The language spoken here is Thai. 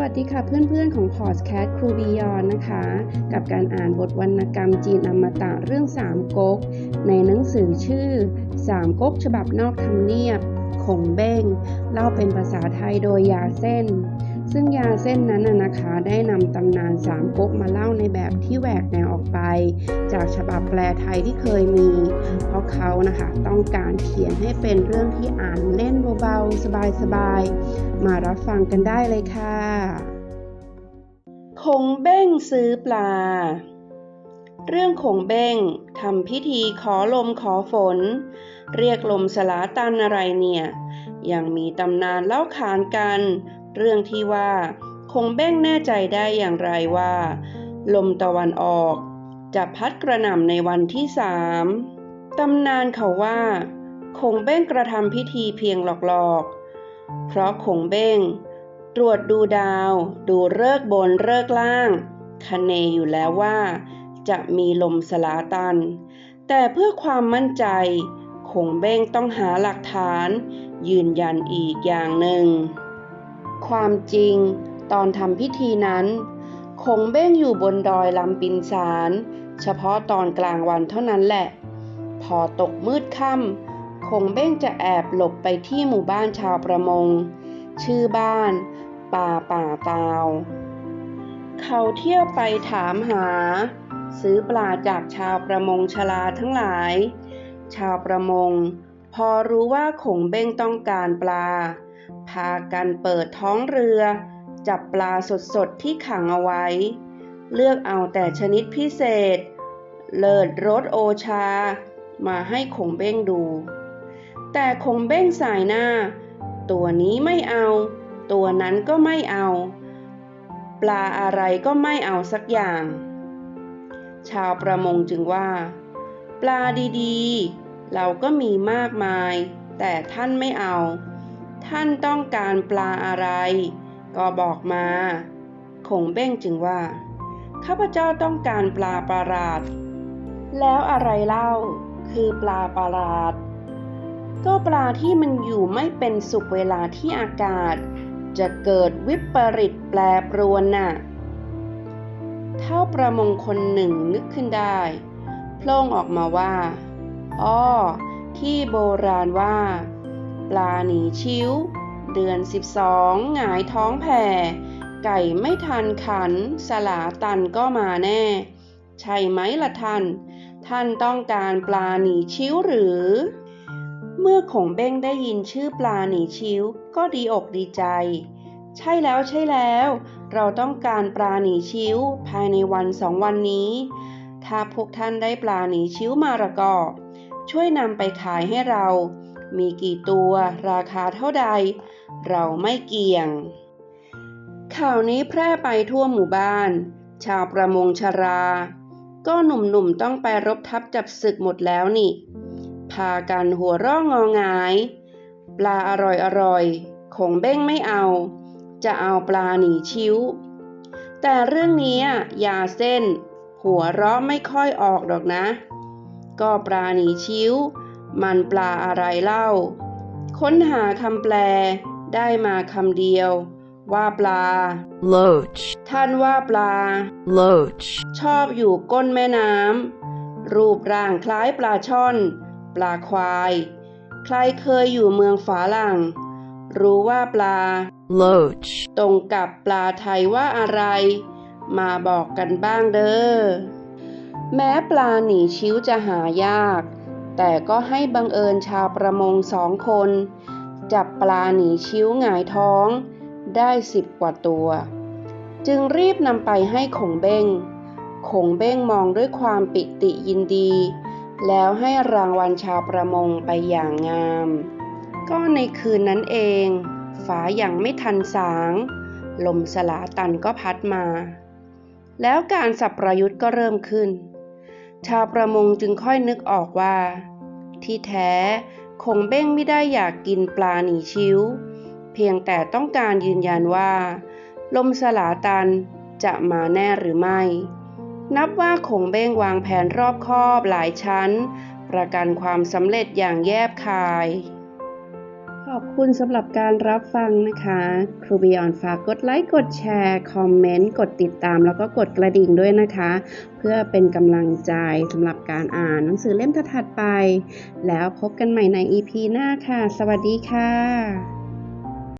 วัสดีค่ะเพื่อนๆของพอดแคสต์ครูบียอนนะคะ กับการอ่านบทวรรณกรรมจีนอมตะเรื่องสามก๊ก ในหนังสือชื่อสามก๊กฉบับนอกทำเนียบ ขงเบ้งเล่าเป็นภาษาไทยโดยยาเส้น ซึ่งยาเส้นนั้นน่ะนะคะได้นำตำนานสามก๊กมาเล่าในแบบที่แหวกแนวออกไป จากฉบับแปลไทยที่เคยมี เพราะเขานะคะต้องการเขียนให้เป็นเรื่องที่อ่านเล่นเบาๆ สบายๆ มารับฟังกันได้เลยค่ะคงเบ้งซื้อปลา เรื่องคงเบ้งทำพิธีขอลมขอฝน เรียกลมสลาตันอะไรเนี่ย ยังมีตำนานเล่าขานกัน เรื่องที่ว่า คงเบ้งแน่ใจได้อย่างไรว่า ลมตะวันออก จะพัดกระหน่ำในวันที่สามตำนานเขาว่า คงเบ้งกระทำพิธีเพียงหลอกๆ เพราะคงเบ้ง ตรวจดูดาว ดูเลิกบนเลิกล่างคะเนอยู่แล้วว่า จะมีลมสลาตัน แต่เพื่อความมั่นใจ คงเบ้งต้องหาหลักฐาน ยืนยันอีกอย่างหนึ่ง ความจริงตอนทำพิธีนั้นคงเบ้งอยู่บนดอยลำปินสาร เฉพาะตอนกลางวันเท่านั้นแหละ พอตกมืดค่ำคงเบ้งจะแอบหลบไปที่หมู่บ้านชาวประมง ชื่อบ้าน ป่าป่าตาว เขาเที่ยวไปถามหา ซื้อปลาจากชาวประมงชลาทั้งหลาย ชาวประมง พอรู้ว่าขงเบ้งต้องการปลา พากันเปิดท้องเรือ จับปลาสดๆที่ขังเอาไว้ เลือกเอาแต่ชนิดพิเศษ เลิศรสโอชา มาให้ขงเบ้งดู แต่คงเบ้งสายหน้า ตัวนี้ไม่เอา ตัวนั้นก็ไม่เอา ปลาอะไรก็ไม่เอาสักอย่าง ชาวประมงจึงว่า ปลาดีๆ เราก็มีมากมาย แต่ท่านไม่เอา ท่านต้องการปลาอะไร ก็บอกมาคงเบ้งจึงว่า ข้าพเจ้าต้องการปลาประหลาด แล้วอะไรเล่า คือปลาประหลาด ก็ปลาที่มันอยู่ไม่เป็นสุขเวลาที่อากาศ จะเกิดวิปริตแปรปรวนน่ะ เท่าประมงคนหนึ่งนึกขึ้นได้โพล่งออกมาว่า อ้อ ที่โบราณว่า ปลาหนีชิ้ว เดือนสิบสองหงายท้องแผ่ ไก่ไม่ทันขัน สลาตันก็มาแน่ ใช่ไหมละท่าน ท่านต้องการปลาหนีชิ้วหรือ เมื่อขงเบ้งได้ยินชื่อปลาหนีชิ้ว ก็ดีอกดีใจ ใช่แล้วใช่แล้ว เราต้องการปลาหนีชิ้ว ภายในวันสองวันนี้ ถ้าพวกท่านได้ปลาหนีชิ้วมาละก็ช่วยนำไปขายให้เรา มีกี่ตัวราคาเท่าใด เราไม่เกี่ยง ข่าวนี้แพร่ไปทั่วหมู่บ้าน ชาวประมงชรา ก็หนุ่มๆต้องไปรบทับจับศึกหมดแล้วนี่ พากันหัวร่องงองาย ปลาอร่อยอร่อยคงเบ้งไม่เอา จะเอาปลาหนีชิ้ว แต่เรื่องนี้ยาเส้น หัวเราะไม่ค่อยออกดอกนะ ก็ปลาหนีชิ้ว มันปลาอะไรเล่า ค้นหาคำแปล ได้มาคำเดียว ว่าปลา Loach, ท่านว่าปลา loach, ชอบอยู่ก้นแม่น้ำ รูปร่างคล้ายปลาช่อน ปลาควาย ใครเคยอยู่เมืองฝาหลัง รู้ว่าปลา loach, ตรงกับปลาไทยว่าอะไร มาบอกกันบ้างเด้อ แม้ปลาหนีชิวจะหายาก แต่ก็ให้บังเอิญชาวประมงสองคน จับปลาหนีชิ้วหงายท้อง ได้สิบกว่าตัว จึงรีบนำไปให้ขงเบ้งขงเบ้งมองด้วยความปิติยินดี แล้วให้รางวัลชาวประมงไปอย่างงาม ก็ในคืนนั้นเองฟ้าอย่างไม่ทันสาง ลมสลาตันก็พัดมา แล้วการสับประยุทธ์ก็เริ่มขึ้น ชาวประมงจึงค่อยนึกออกว่า ที่แท้คงเบ้งไม่ได้อยากกินปลาหนีชิวเพียงแต่ต้องการยืนยันว่า ลมสลาตันจะมาแน่หรือไม่ นับว่าคงเบ้งวางแผนรอบคอบหลายชั้น ประกันความสำเร็จอย่างแยบคาย อบคุณสำหรับการรับฟังนะคะครูบีออนฝากกดไลค์ กดแชร์ คอมเมนต์ กดติดตาม แล้วก็กดกระดิ่งด้วยนะคะ เพื่อเป็นกำลังใจสำหรับการอ่านหนังสือเล่มถัดไป แล้วพบกันใหม่ใน EP หน้าค่ะ สวัสดีค่ะ